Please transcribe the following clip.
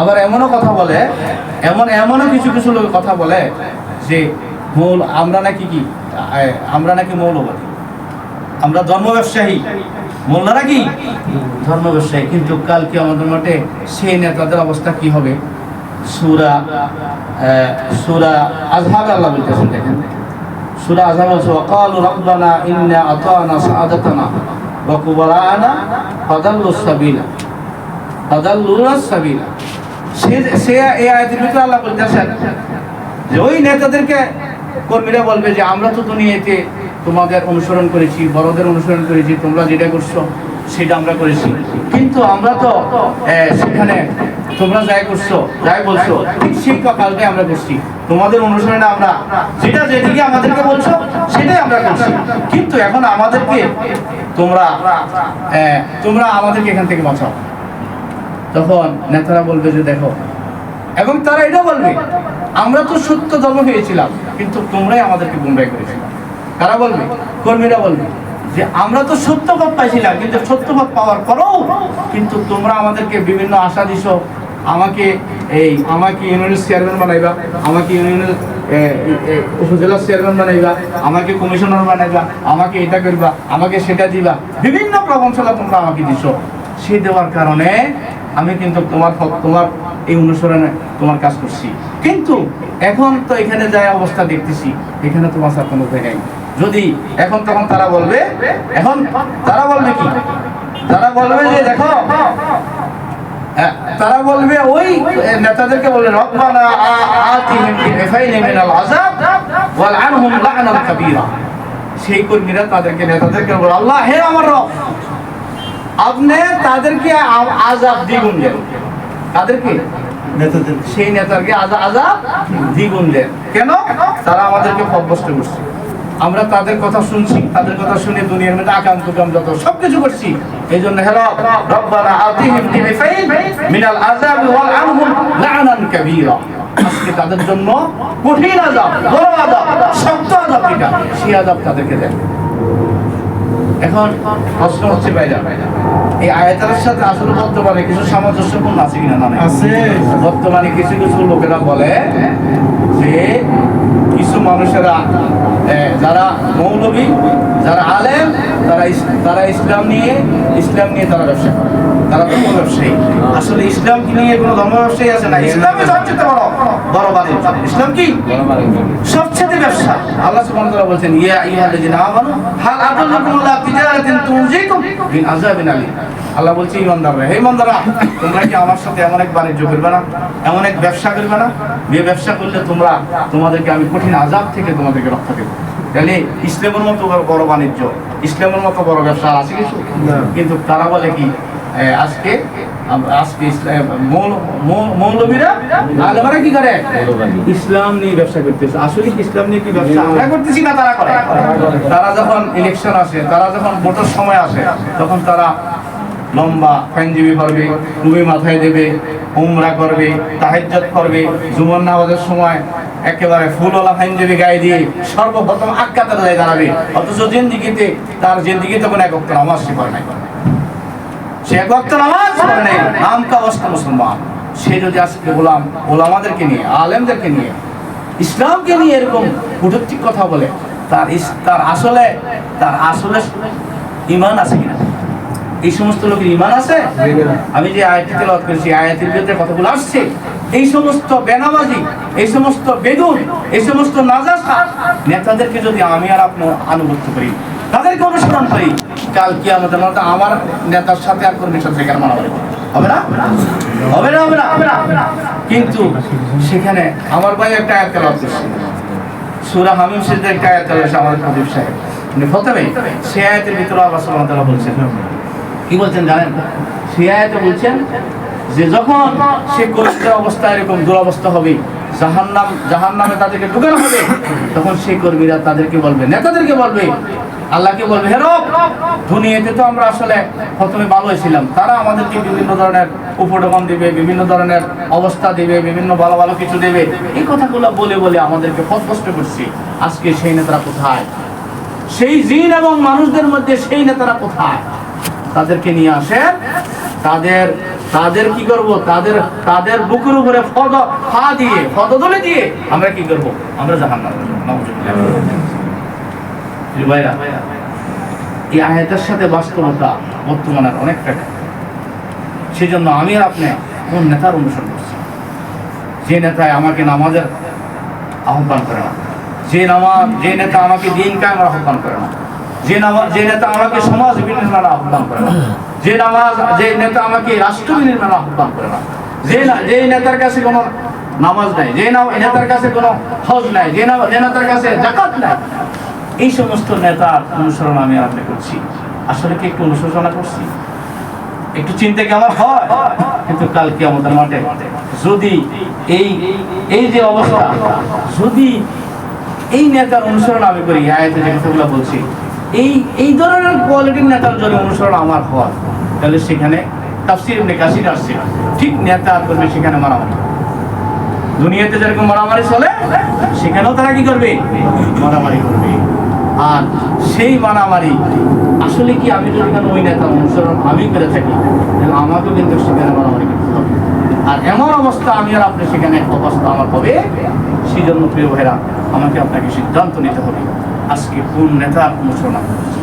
আবার এমনও কথা বলে, এমন, এমনও কিছু কিছু লোক কথা বলে যে, মৌল, আমরা নাকি কি? আমরা নাকি মৌলবাদী। আমরা ধর্ম ব্যবসায়ী। মোল্লারা কি ধর্ম ব্যবসায়ী। কিন্তু কালকে আমাদের মাঠে সেই নেতাদের অবস্থা কি হবে? সুরা সুরা আজহাব আল্লাহ বলতেছেন, দেখেন। সুরা আজহাব ওয়াকালু রাব্বানা ইন্না আতানা সাআদাতানা ওয়া কুবারানা সাবিলা। ওই নেতাদেরকে কর্মীরা বলবে যে, আমরা তো দুনিয়াতে তোমাদের অনুসরণ করেছি, বড়দের অনুসরণ করেছি, তোমরা যেটা করছ সেটা আমরা করেছি। কিন্তু আমরা তো সেখানে তোমরা যাই করছ, যাই বলছো, ঠিক সেই কালকে আমরা করছি। তোমাদের অনুসরণে আমরা যেটা যেদিকে আমাদেরকে বলছো, সেটাই আমরা করছি। কিন্তু এখন আমাদেরকে তোমরা তোমরা আমাদেরকে এখান থেকে বাঁচাও। তখন নেতারা বলবে যে দেখো, এবং তারা এটা বলবে, আমরা তো সত্য ধর্ম হয়েছিলাম কিন্তু তোমরাই আমাদেরকে গুমরাই করেছিলে। কারা বলবে? কর্মীরা বলবে যে আমরা তো সত্য পথ পাইছিলাম, কিন্তু সত্য পথ পাওয়ার পরেও কিন্তু তোমরা আমাদেরকে বিভিন্ন আশা দিছ, আমাকে এই, আমাকে ইউনিয়নের চেয়ারম্যান বানাইবা, আমাকে ইউনিয়নের উপজেলার চেয়ারম্যান বানাইবা, আমাকে কমিশনার বানাইবা, আমাকে এটা করবা, আমাকে সেটা দিবা, বিভিন্ন প্রবঞ্চনা তোমরা আমাকে দিছো। সে দেওয়ার কারণে আমি কিন্তু তোমার তোমার এই অনুসরণে তোমার কাজ করছি। কিন্তু এখন তো এখানে যায় অবস্থা দেখতেছি, এখানে তো বাঁচার কোনো উপায় নেই। যদি এখন তখন তারা বলবে, এখন তারা বলবে কি? তারা বলবে যে, দেখো তারা বলবে ওই নেতাদেরকে বলবে, রব্বানা আতিহিম বিইফাইনি মিনাল আযাব ওয়াল আনহুম লা'নান কাবীরা। সেই কর্মীরা তাদেরকে, নেতাদেরকে বলে আল্লাহ, হে আমার রব আপনি তাদেরকে আজাব দ্বিগুণ দেন। তাদেরকে? নেতাদের। সেই নেতাকে আজা আজাব দ্বিগুণ দেন। কেন? তারা আমাদেরকে অভ্যস্ত করছে। আমরা তাদের কথা শুনছি তাদের কথা শুনে দুনিয়ার মধ্যে আকাম কুকাম যত সবকিছু করছি। এই জন্য হেলো রব্বানা আতিহিম মিনাল আযাব ওয়াল আনহুম লা'নান কাবীরা। আজকে তাদের জন্য কঠিন আযাব বড় আযাব শক্ত আযাব সেই আযাব তাদেরকে দেন। এখন প্রশ্ন হচ্ছে ভাইরা এই আয়াতের সাথে আসলে বর্তমানে কিছু সামঞ্জস্যপূর্ণ আছে কিনা না আছে। বর্তমানে কিছু কিছু লোকেরা বলে যে কিছু মানুষেরা যারা মৌলবী যারা আলেম তারা তারা ইসলাম নিয়ে ইসলাম নিয়ে তারা ব্যবসা করে। তারা ধর্ম ব্যবসায়ী। আসলে ইসলাম কি নিয়ে কোনো ধর্ম ব্যবসায়ী আছে? না ইসলামই সবচেয়ে বড় বড় বাণিজ্য। ইসলাম কি? সবচেয়ে ব্যবসা। আল্লাহ সুবহানাহু ওয়া তাআলা বলছেন ইয়া আইয়ুহাল্লাযিনা আমানু হাল আদাল্লুকুম আলা তিজারাতিন তুনজিকুম মিন আযাবিন আলীম। আল্লাহ বলছে ইমানদাররা হে ইমানদাররা তোমরা কি আমার সাথে এমন এক বাণিজ্য করবে না? এমন এক ব্যবসা করবে না? যে ব্যবসা করলে তোমরা তোমাদেরকে আমি কঠিন আযাব থেকে তোমাদেরকে রক্ষা দেব। তাহলে ইসলামের মতো বড়- বাণিজ্য ইসলামের মতো বড় ব্যবসা আছে কিছু? কিন্তু তারা বলে কি আজকে আজকে ইসলাম মৌল- মৌ- মৌলবীরা আলেমারা কি করে? ইসলাম নিয়ে ব্যবসা করতেছে। আসলে ইসলাম নিয়ে কি ব্যবসা? আমরা করতেছি না তারা করে। তারা যখন ইলেকশন আসে তারা যখন ভোটের সময় আসে তখন তারা লম্বা ফাইনজীবী করবে টুপি মাথায় দেবে, উমরা করবে, তাহাজ্জত করবে। জুমন নামাজের সময় একেবারে ফুলওয়ালা ফাইনজীবী গায়ে দিয়ে সর্বপ্রথম আক্কাতের যায় দাঁড়াবে। অথচ জেন্দিগিতে, তার জেন্দিগিতে কোনো এক নামাজ সে করে নাই। সে এক নামাজ পড়ে নাই। নাম কা অবস্থা মুসলমান। সে যদি আজকে গোলাম ওলামাদেরকে নিয়ে, আলেমদেরকে নিয়ে, ইসলামকে নিয়ে এরকম কটূক্তিক কথা বলে, তার তার আসলে তার আসলে ইমান আছে কিনা? এই সমস্ত লোকের ইমান আছে? আমি যে আয়াতটি তেলাওয়াত করেছি আয়াতের ভিতরে কথাগুলো আসছে? এই সমস্ত বেনামাজি এই সমস্ত বেগুন এই সমস্ত নাজাসা নেতাদেরকে যদি আমি আর আপনি আনুগত্য করি তাদেরকে অনুসরণ করি কাল কি আমাদের মতো আমার নেতার সাথে আর কর্মীর সাথে কেন মানা হবে। না? হবে না হবে না হবে না? কিন্তু সেখানে আমার ভাই একটা আয়াত তেলাওয়াত করছে। সূরা হামিম শরীফের একটা আয়াত রয়েছে আমাদের প্রদীপ সাহেব। উনি প্রথমে সে আয়াতের ভিতরে আল্লাহ সুবহানাহু ওয়া তাআলা বলছেন কি বলছেন জানেন? সে বলছেন যে যখন সে কর্মীদের অবস্থা এরকম দুরবস্থা হবে তাদেরকে ঢুকানো হবে, তখন কর্মীরা তাদেরকে বলবে, নেতাদেরকে বলবে, আল্লাহকে বলবে দুনিয়াতে তো আমরা আসলে প্রথমে ভালো ছিলাম। তারা আমাদেরকে বিভিন্ন ধরনের উপঢৌকন বিভিন্ন ধরনের অবস্থা দিবে, বিভিন্ন ভালো ভালো কিছু দেবে। এই কথাগুলো বলে বলে আমাদেরকে পথভ্রষ্ট করছি। আজকে সেই নেতারা কোথায়? সেই জিন এবং মানুষদের মধ্যে সেই নেতারা কোথায়? তাদেরকে নিয়ে আসেন। তাদের তাদের কি করব? তাদের তাদের বুকের উপরে ফদ, ফা দিয়ে ফদদলে দিয়ে আমরা কি করব? আমরা নাউজুবিল্লাহ। ভাইরা, এই আয়াতের সাথে বাস্তবতা বর্তমানের অনেকটা সেই জন্য আমি আপনি কোন নেতার অনুসরণ করছি? যে নেতায় আমাকে নামাজের আহ্বান করে না। যে নামাজ, যে নেতা আমাকে দিন কায়েমের আহ্বান করে না। যে নামা যে নেতা আমাকে সমাজ বিনির্মাণ আহ্বান করে না। যে নামাজ যে নেতা আমাকে রাষ্ট্র বিনির্মাণ আহ্বান করে না। যে যে নেতার কাছে কোনো নামাজ নাই, যে নেতার কাছে কোনো হজ নাই, যে নেতার কাছে জাকাত নাই। এই সমস্ত নেতার অনুসরণ আমি আপনি করছি। আসলে কি একটু অনুশোচনা করছি? একটু চিন্তা কি আমার হয়? কিন্তু কালকে আমাদের মাঠে যদি এই এই যে অবস্থা, যদি এই নেতার অনুসরণ আমি করি আয়াতে যে কথাগুলো বলছি এই এই ধরনের কোয়ালিটির নেতার যদি অনুসরণ আমার হয় তাহলে সেখানে তাফসির এমনি কাশির আসছে। ঠিক নেতা করবে সেখানে মারামারি। দুনিয়াতে যেরকম মারামারি চলে, সেখানেও তারা কি করবে? মারামারি করবে। আর সেই মারামারি, আসলে কি আমি যদি ওই নেতা অনুসরণ আমি করে থাকি, তাহলে আমাকেও কিন্তু সেখানে মারামারি করতে হবে। আর এমন অবস্থা আমি আর আপনি সেখানে অবস্থা আমার হবে সেই জন্য প্রিয় ভাইরা, আমাকে আপনাকে সিদ্ধান্ত নিতে হবে। আজকে কোন নেতা করছি।